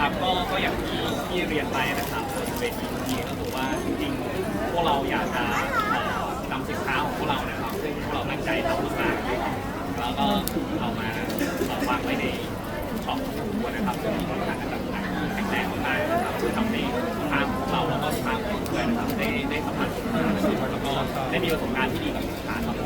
ก็ก็อย่างที่ที่เรียนไปนะครับบนเวทีนี้ก็คือว่าจริงๆพวกเราอยากจะนำสินค้าของพวกเรานะครับซึ่งพวกเราตั้งใจทำมากๆแล้วก็เอามาต่อวางไว้ในช็อปของตัวนะครับซึ่งมีมาตรฐานระดับหนักแข็งแรงมากๆนะครับเพื่อทำให้ลูกค้าของเราแล้วก็ลูกค้าของเราด้วยนะครับได้ได้สัมผัสสินค้แล้วก็ได้มีประสบการณ์ที่ดีกับสินค้าครับ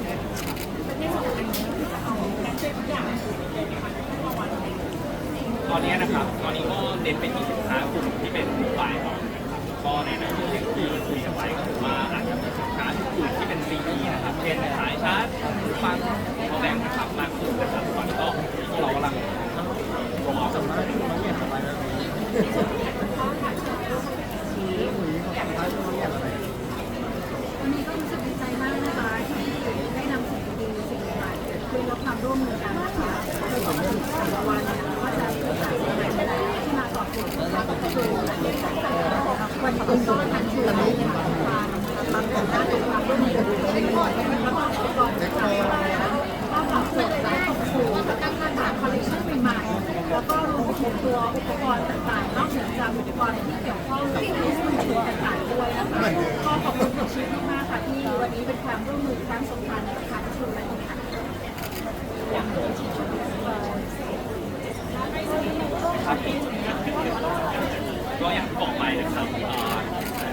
ตอนนี้นะครับ ตอนนี้ก็เน้นไปที่สินค้ากลุ่มที่เป็นฝ่ายก่อนนะครับก็ในนั้นอย่างที่คุยกันไปก็คือว่าอาจจะมีสินค้ากลุ่มที่เป็นซีดีนะครับเช่นสายชาร์จหูฟังตัวแบ่งนะครับมากขึ้นนะครับตอนนี้ก็เรากำลังรอสำหรับวันนี้ก็รู้สึกดีใจมากนะคะที่ได้นำสิ่งดีๆสิ่งใหม่ๆเกิดขึ้นและความร่วมมือกันนะคะโดยเฉพาะแต่ละวันเนี่ยก็จะ แล้วก็รณ์ต่างๆก็ปรับโจทย์ได้ของครูตั้งคำถามคอลเลคชันใหม่ๆแล้วก็รวมถึงตัวอุปกรณ์ต่างๆนอกเหนือจากอุปกรณ์ที่เกี่ยวข้องกับในส่วนตัวต่างๆด้วยนะคะก็ขอบคุณคุณชิปมากๆค่ะที่วันนี้เป็นความร่วมมือครั้งสำคัญกับทางชุมและค่ะก็อย่างที่บอกไปนะครับเอ่อ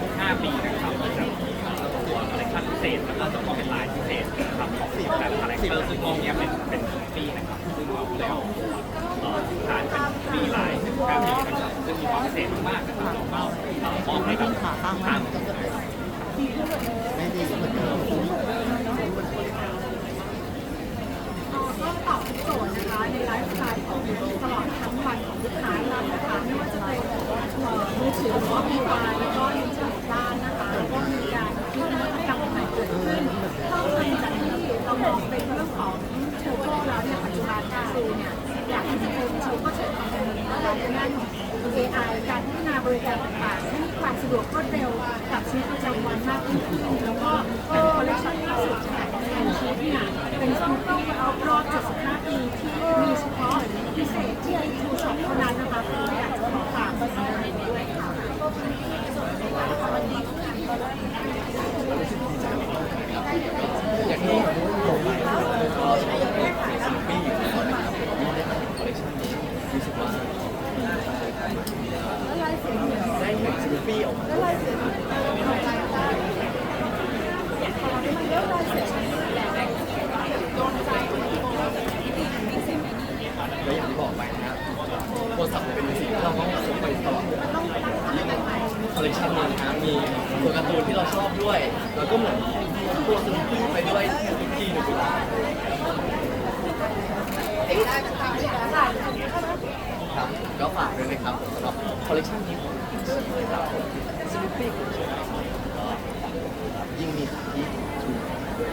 ทุก5ปีนะครับเราจะมีเอ่อตัวคอลเลคชันพิ เศษแล้วก็จะก็เป็นลายพิเศษนะครับของสีแต่ละคาแรคเตอร์ซึ่งกองเนี้ยเป็นเป็นปีนะครับซึ่งเราก็เลยเอานเป็นปีลายซึ่ง5ปีนะครับซึ่งมีความพิเศษมากๆนะครับเราก็เอ่อมอบให้กับขาข้างทางก็ตอบทุกโจทย์นะคะในไลฟ์สไตล์ของตลอดทั้งวันของลูกค้าเรานะคะไม่ว่าจะเป็นมือถือหรือว่ามีไฟ ที่จะเป็นชโก้เชิญทางการเงินนะคะในด้านของ AI การพัฒนาบริการต่างๆให้มีความสะดวกรวดเร็วกับชีวิตประจำวันมากยิ่งขึ้นแล้วก็เป็นคอลเลคชันล่าสุดจากแอนชีฟเนี่ยเป็นสมุดต้องเอารอบ75ปีที่มีเฉพาะพิเศษที่ไอทูช็อปเท่านั้นนะคะก็อยากจะขอฝากไว้ด้วยค่ะ อย่างที่ผมไปก็ใช้เป็นซิลปี้อยู่แล้วนะครับผมก็ได้ทำคอลเลคชันนี้รู้สึกว่า ได้เห็นซิลปี้ออกมาแล้วอย่างที่บอกไปนะครับโทรศัพท์เป็นสิ่งที่เราต้องพกไปตลอดคอลเลคชันนี้นะครับมีตัวการ์ตูนที่เราชอบด้วย แล้วก็เหมือนตัวซิลปี้ไปด้วยทุกทีหนึ่งเวลา ครับก็ฝากด้วยนะครับสำหรับคอลเลคชันนี้ของครับผมสลิปปี้ของผมก็ยิ่งมีที่ถูกด้วย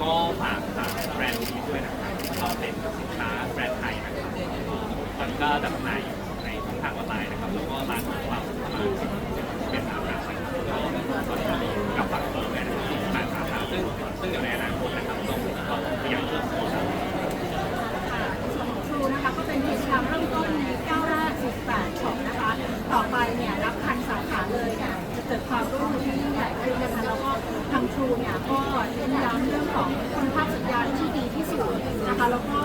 ก็ฝากฝากแบรนด์นี้ด้วยนะครับก็เป็นสินค้าแบรนด์ไทยนะครับตอนนี้ก็จำหน่ายอยู่ในช่องทางออนไลน์นะครับแล้วก็ร้านของเราประมาณสิบเป็นสาขานะครับก็ตอนนี้ก็มีกับฝั่งเปิดเลยนะครับที่แปดสาขาซึ่งซึ่งเดี๋ยวในอนาคตนะครับต้องต้องพยายามเพิ่มโครับ ครูนะคะก็เป็นกิจกรรมเริ่มต้นในก้าวแรก18ช็อปนะคะ ต่อไปเนี่ยรับพันสาขาเลยเนี่ยจะเกิดความร่วมมือที่ยิ่งใหญ่ขึ้นนะคะ แล้วก็ท ก็เน้นย้ำเรื่องของคุณภาพสัญญาณที่ดีที่สุดนะคะ แล้วก็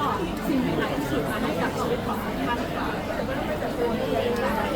สิ่งใหม่ๆที่สุดมาให้กับชีวิตของท่านค่ะ